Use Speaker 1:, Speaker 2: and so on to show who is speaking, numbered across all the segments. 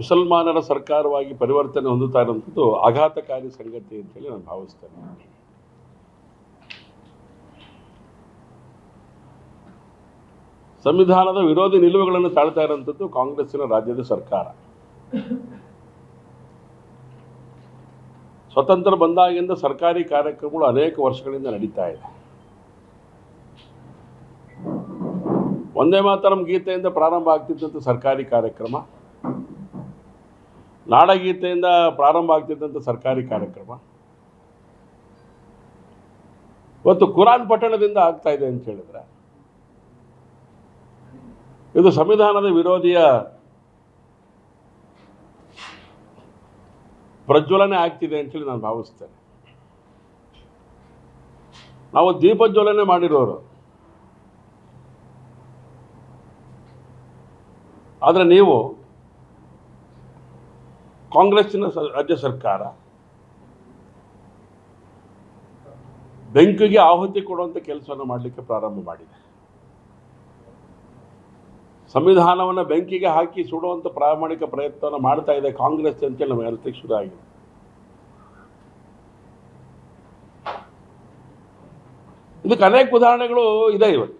Speaker 1: ಮುಸಲ್ಮಾನರ ಸರ್ಕಾರವಾಗಿ ಪರಿವರ್ತನೆ ಹೊಂದುತ್ತಾ ಇರುವಂಥದ್ದು ಆಘಾತಕಾರಿ ಸಂಗತಿ ಅಂತೇಳಿ ನಾನು ಭಾವಿಸ್ತೇನೆ. ಸಂವಿಧಾನದ ವಿರೋಧಿ ನಿಲುವುಗಳನ್ನು ತಾಳ್ತಾ ಇರುವಂಥದ್ದು ಕಾಂಗ್ರೆಸ್ಸಿನ ರಾಜ್ಯದ ಸರ್ಕಾರ. ಸ್ವತಂತ್ರ ಬಂದಾಗಿಂದ ಸರ್ಕಾರಿ ಕಾರ್ಯಕ್ರಮಗಳು ಅನೇಕ ವರ್ಷಗಳಿಂದ ನಡೀತಾ ಇದೆ. ಒಂದೇ ಮಾತರಂ ಗೀತೆಯಿಂದ ಪ್ರಾರಂಭ ಆಗ್ತಿದ್ದಂಥ ಸರ್ಕಾರಿ ಕಾರ್ಯಕ್ರಮ ನಾಡಗೀತೆಯಿಂದ ಪ್ರಾರಂಭ ಆಗ್ತಿದ್ದಂಥ ಸರ್ಕಾರಿ ಕಾರ್ಯಕ್ರಮ. ಇವತ್ತು ಕುರಾನ್ ಪಟ್ಟಣದಿಂದ ಆಗ್ತಾ ಇದೆ ಅಂತ ಹೇಳಿದ್ರೆ, ಇದು ಸಂವಿಧಾನದ ವಿರೋಧಿಯ ಪ್ರಜ್ವಲನೆ ಆಗ್ತಿದೆ ಅಂತೇಳಿ ನಾನು ಭಾವಿಸ್ತೇನೆ. ನಾವು ದೀಪಜ್ವಲನೆ ಮಾಡಿರೋರು. ಆದರೆ ನೀವು ಕಾಂಗ್ರೆಸ್ಸಿನ ರಾಜ್ಯ ಸರ್ಕಾರ ಬೆಂಕಿಗೆ ಆಹುತಿ ಕೊಡುವಂಥ ಕೆಲಸವನ್ನು ಮಾಡಲಿಕ್ಕೆ ಪ್ರಾರಂಭ ಮಾಡಿದೆ. ಸಂವಿಧಾನವನ್ನು ಬೆಂಕಿಗೆ ಹಾಕಿ ಸುಡುವಂಥ ಪ್ರಾಮಾಣಿಕ ಪ್ರಯತ್ನವನ್ನು ಮಾಡ್ತಾ ಇದೆ ಕಾಂಗ್ರೆಸ್ ಅಂತೇಳಿ ನಮಗೆ ಅನಿಸ್ಲಿಕ್ಕೆ ಶುರು ಆಗಿದೆ. ಇದಕ್ಕೆ ಅನೇಕ ಉದಾಹರಣೆಗಳು ಇದೆ ಇವತ್ತು.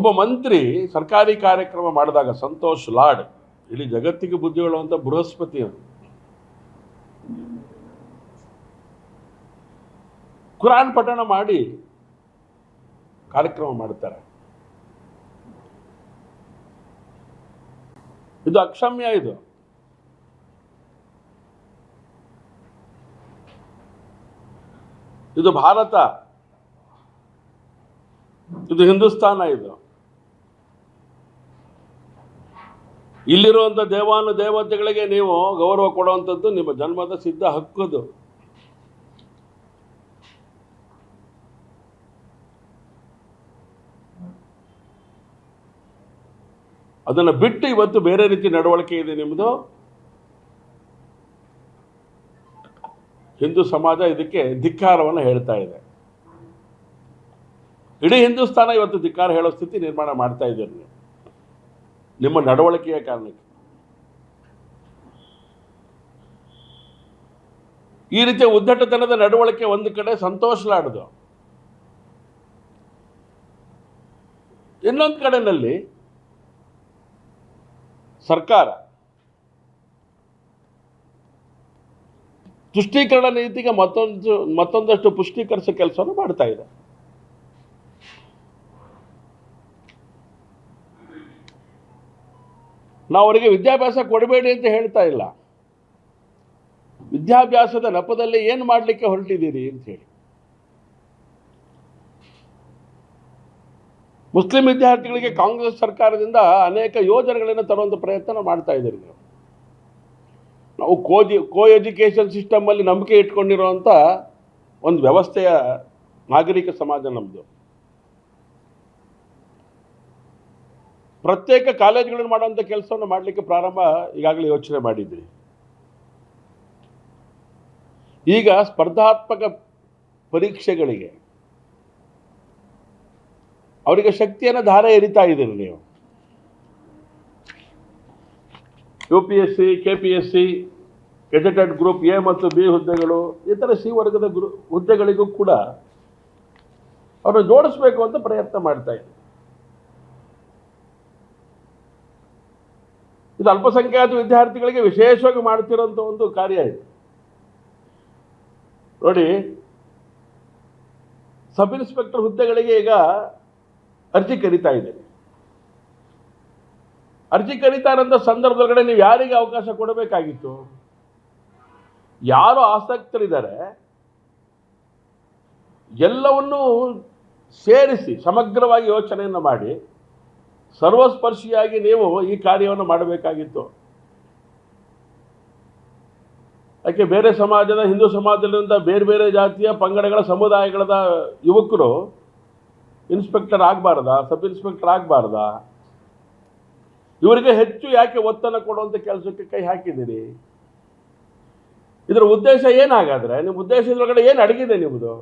Speaker 1: ಒಬ್ಬ ಮಂತ್ರಿ ಸರ್ಕಾರಿ ಕಾರ್ಯಕ್ರಮ ಮಾಡಿದಾಗ ಸಂತೋಷ್ ಲಾಡ್ ಇಡೀ ಜಗತ್ತಿಗೆ ಬುದ್ಧಿ ಹೇಳುವಂಥ ಬೃಹಸ್ಪತಿ ಕುರಾನ್ ಪಠಣ ಮಾಡಿ ಕಾರ್ಯಕ್ರಮ ಮಾಡುತ್ತಾರೆ. ಇದು ಅಕ್ಷಮ್ಯ ಇದು. ಇದು ಭಾರತ. ಇದು ಹಿಂದೂಸ್ತಾನ ಇದು. ಇಲ್ಲಿರುವಂಥ ದೇವಾನು ದೇವತೆಗಳಿಗೆ ನೀವು ಗೌರವ ಕೊಡುವಂಥದ್ದು ನಿಮ್ಮ ಜನ್ಮದ ಸಿದ್ಧ ಹಕ್ಕದು. ಅದನ್ನು ಬಿಟ್ಟು ಇವತ್ತು ಬೇರೆ ರೀತಿ ನಡವಳಿಕೆ ಇದೆ ನಿಮ್ಮದು ಹಿಂದೂ ಸಮಾಜ ಇದಕ್ಕೆ ಧಿಕ್ಕಾರವನ್ನು ಹೇಳ್ತಾ ಇದೆ. ಇಡೀ ಹಿಂದೂಸ್ತಾನ ಇವತ್ತು ಧಿಕ್ಕಾರ ಹೇಳೋ ಸ್ಥಿತಿ ನಿರ್ಮಾಣ ಮಾಡ್ತಾ ಇದ್ದೀರಿ ನೀವು. ನಿಮ್ಮ ನಡವಳಿಕೆಯ ಕಾರಣಕ್ಕೆ. ಈ ರೀತಿಯ ಉದ್ದಟತನದ ನಡವಳಿಕೆ ಒಂದು ಕಡೆ ಸಂತೋಷಲಾಡದು. ಇನ್ನೊಂದು ಕಡೆಯಲ್ಲಿ ಸರ್ಕಾರ ತುಷ್ಟೀಕರಣ ನೀತಿಗೆ ಮತ್ತೊಂದು ಮತ್ತೊಂದಷ್ಟು ಪುಷ್ಟೀಕರಿಸೋ ಕೆಲಸವನ್ನು ಮಾಡ್ತಾ ಇದೆ. ನಾವು ಅವರಿಗೆ ವಿದ್ಯಾಭ್ಯಾಸ ಕೊಡಬೇಡಿ ಅಂತ ಹೇಳ್ತಾ ಇಲ್ಲ. ವಿದ್ಯಾಭ್ಯಾಸದ ನೆಪದಲ್ಲಿ ಏನು ಮಾಡಲಿಕ್ಕೆ ಹೊರಟಿದ್ದೀರಿ ಅಂತ ಹೇಳಿ. ಮುಸ್ಲಿಂ ವಿದ್ಯಾರ್ಥಿಗಳಿಗೆ ಕಾಂಗ್ರೆಸ್ ಸರ್ಕಾರದಿಂದ ಅನೇಕ ಯೋಜನೆಗಳನ್ನು ತರುವಂಥ ಪ್ರಯತ್ನ ಮಾಡ್ತಾ ಇದ್ದೀರಿ ನೀವು. ನಾವು ಕೋಜಿ ಕೋ ಎಜುಕೇಷನ್ ಸಿಸ್ಟಮಲ್ಲಿ ನಂಬಿಕೆ ಇಟ್ಕೊಂಡಿರುವಂಥ ಒಂದು ವ್ಯವಸ್ಥೆಯ ನಾಗರಿಕ ಸಮಾಜ ನಮ್ಮದು ಪ್ರತ್ಯೇಕ ಕಾಲೇಜುಗಳನ್ನು ಮಾಡುವಂಥ ಕೆಲಸವನ್ನು ಮಾಡಲಿಕ್ಕೆ ಪ್ರಾರಂಭ ಈಗಾಗಲೇ ಯೋಚನೆ ಮಾಡಿದ್ರಿ. ಈಗ ಸ್ಪರ್ಧಾತ್ಮಕ ಪರೀಕ್ಷೆಗಳಿಗೆ ಅವರಿಗೆ ಶಕ್ತಿಯನ್ನು ಧಾರೆ ಎರಿತಾ ಇದ್ದೀರಿ ನೀವು. U P S C K P S C gazetted group A ಮತ್ತು ಬಿ ಹುದ್ದೆಗಳು ಇತರ ಸಿ ವರ್ಗದ ಗ್ರೂ ಹುದ್ದೆಗಳಿಗೂ ಕೂಡ ಅವರು ಜೋಡಿಸ್ಬೇಕು ಅಂತ ಪ್ರಯತ್ನ ಮಾಡ್ತಾ ಇದ್ದೀವಿ ಇದು ಅಲ್ಪಸಂಖ್ಯಾತ ವಿದ್ಯಾರ್ಥಿಗಳಿಗೆ ವಿಶೇಷವಾಗಿ ಮಾಡ್ತಿರೋಂಥ ಒಂದು ಕಾರ್ಯ ಇದೆ. ನೋಡಿ, ಸಬ್ ಇನ್ಸ್ಪೆಕ್ಟರ್ ಹುದ್ದೆಗಳಿಗೆ ಈಗ ಅರ್ಜಿ ಕರೀತಾ ಇದೆ. ಅರ್ಜಿ ಕರೀತಾ ಇರೋಂಥ ಸಂದರ್ಭದೊಳಗಡೆ ನೀವು ಯಾರಿಗೆ ಅವಕಾಶ ಕೊಡಬೇಕಾಗಿತ್ತು? ಯಾರು ಆಸಕ್ತರಿದ್ದಾರೆ? ಎಲ್ಲವನ್ನೂ ಸೇರಿಸಿ, ಸಮಗ್ರವಾಗಿ ಯೋಚನೆಯನ್ನು ಮಾಡಿ. ಸರ್ವಸ್ಪರ್ಶಿಯಾಗಿ ನೀವು ಈ ಕಾರ್ಯವನ್ನು ಮಾಡಬೇಕಾಗಿತ್ತು. ಯಾಕೆ ಬೇರೆ ಸಮಾಜದ, ಹಿಂದೂ ಸಮಾಜದಿಂದ ಬೇರೆ ಬೇರೆ ಜಾತಿಯ ಪಂಗಡಗಳ ಸಮುದಾಯಗಳ ಯುವಕರು ಇನ್ಸ್ಪೆಕ್ಟರ್ ಆಗಬಾರ್ದ, ಸಬ್ ಇನ್ಸ್ಪೆಕ್ಟರ್ ಆಗಬಾರ್ದ? ಇವರಿಗೆ ಹೆಚ್ಚು ಯಾಕೆ ಒತ್ತನ್ನು ಕೊಡುವಂಥ ಕೆಲಸಕ್ಕೆ ಕೈ ಹಾಕಿದ್ದೀರಿ? ಇದರ ಉದ್ದೇಶ ಏನಾಗಾದರೆ, ನಿಮ್ಮ ಉದ್ದೇಶದೊಳಗಡೆ ಏನು ಅಡಗಿದೆ ನಿಮ್ಮದು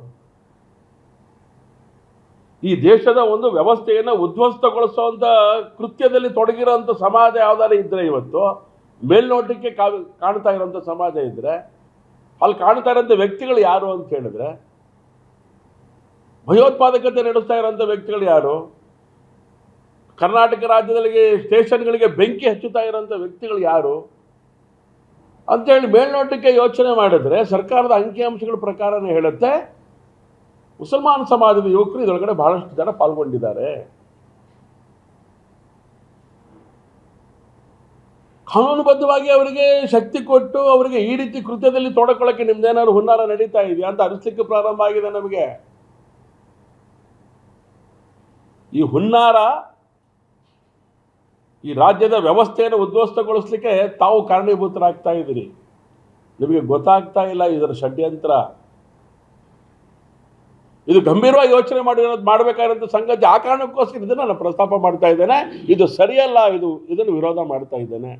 Speaker 1: ಈ ದೇಶದ ಒಂದು ವ್ಯವಸ್ಥೆಯನ್ನು ಉದ್ಧ್ವಸ್ತಗೊಳಿಸುವಂಥ ಕೃತ್ಯದಲ್ಲಿ ತೊಡಗಿರೋಂಥ ಸಮಾಜ ಯಾವ್ದಾರು ಇದ್ದರೆ ಇವತ್ತು, ಮೇಲ್ನೋಟಕ್ಕೆ ಕಾಣ್ತಾ ಇರೋಂಥ ಸಮಾಜ ಇದ್ದರೆ ಅಲ್ಲಿ ಕಾಣ್ತಾ ಇರೋಂಥ ವ್ಯಕ್ತಿಗಳು ಯಾರು ಅಂತ ಹೇಳಿದ್ರೆ, ಭಯೋತ್ಪಾದಕತೆ ನಡೆಸ್ತಾ ಇರೋಂಥ ವ್ಯಕ್ತಿಗಳು ಯಾರು? ಕರ್ನಾಟಕ ರಾಜ್ಯದಲ್ಲಿ ಸ್ಟೇಷನ್ಗಳಿಗೆ ಬೆಂಕಿ ಹಚ್ಚುತ್ತಾ ಇರೋಂಥ ವ್ಯಕ್ತಿಗಳು ಯಾರು? ಅಂತೇಳಿ ಮೇಲ್ನೋಟಕ್ಕೆ ಯೋಚನೆ ಮಾಡಿದ್ರೆ ಸರ್ಕಾರದ ಅಂಕಿಅಂಶಗಳ ಪ್ರಕಾರನೇ ಹೇಳುತ್ತೆ ಮುಸಲ್ಮಾನ್ ಸಮಾಜದ ಯುವಕರು ಇದರೊಳಗಡೆ ಬಹಳಷ್ಟು ಜನ ಪಾಲ್ಗೊಂಡಿದ್ದಾರೆ. ಕಾನೂನುಬದ್ಧವಾಗಿ ಅವರಿಗೆ ಶಕ್ತಿ ಕೊಟ್ಟು ಅವರಿಗೆ ಈ ರೀತಿ ಕೃತ್ಯದಲ್ಲಿ ತೊಡಕೊಳ್ಳೋಕೆ ನಿಮ್ದೇನಾದ್ರು ಹುನ್ನಾರ ನಡೀತಾ ಇದೆಯಾ ಅಂತ ಅನಿಸ್ಲಿಕ್ಕೆ ಪ್ರಾರಂಭ ಆಗಿದೆ ನಮಗೆ. ಈ ಹುನ್ನಾರ ಈ ರಾಜ್ಯದ ವ್ಯವಸ್ಥೆಯನ್ನು ಉದ್ವಸ್ತಗೊಳಿಸ್ಲಿಕ್ಕೆ ತಾವು ಕಾರಣೀಭೂತರಾಗ್ತಾ ಇದ್ದೀರಿ. ನಿಮಗೆ ಗೊತ್ತಾಗ್ತಾ ಇಲ್ಲ ಇದರ ಷಡ್ಯಂತ್ರ. ಇದು ಗಂಭೀರವಾಗಿ ಯೋಚನೆ ಮಾಡಿರೋದು ಮಾಡಬೇಕಾದಂಥ ಸಂಗತಿ ಆ ಕಾರಣಕ್ಕೋಸ್ಕರ ಇದನ್ನು ನಾನು ಪ್ರಸ್ತಾಪ ಮಾಡ್ತಾ ಇದ್ದೇನೆ. ಇದು ಸರಿಯಲ್ಲ, ಇದು ಇದನ್ನು ವಿರೋಧ ಮಾಡ್ತಾ ಇದ್ದೇನೆ.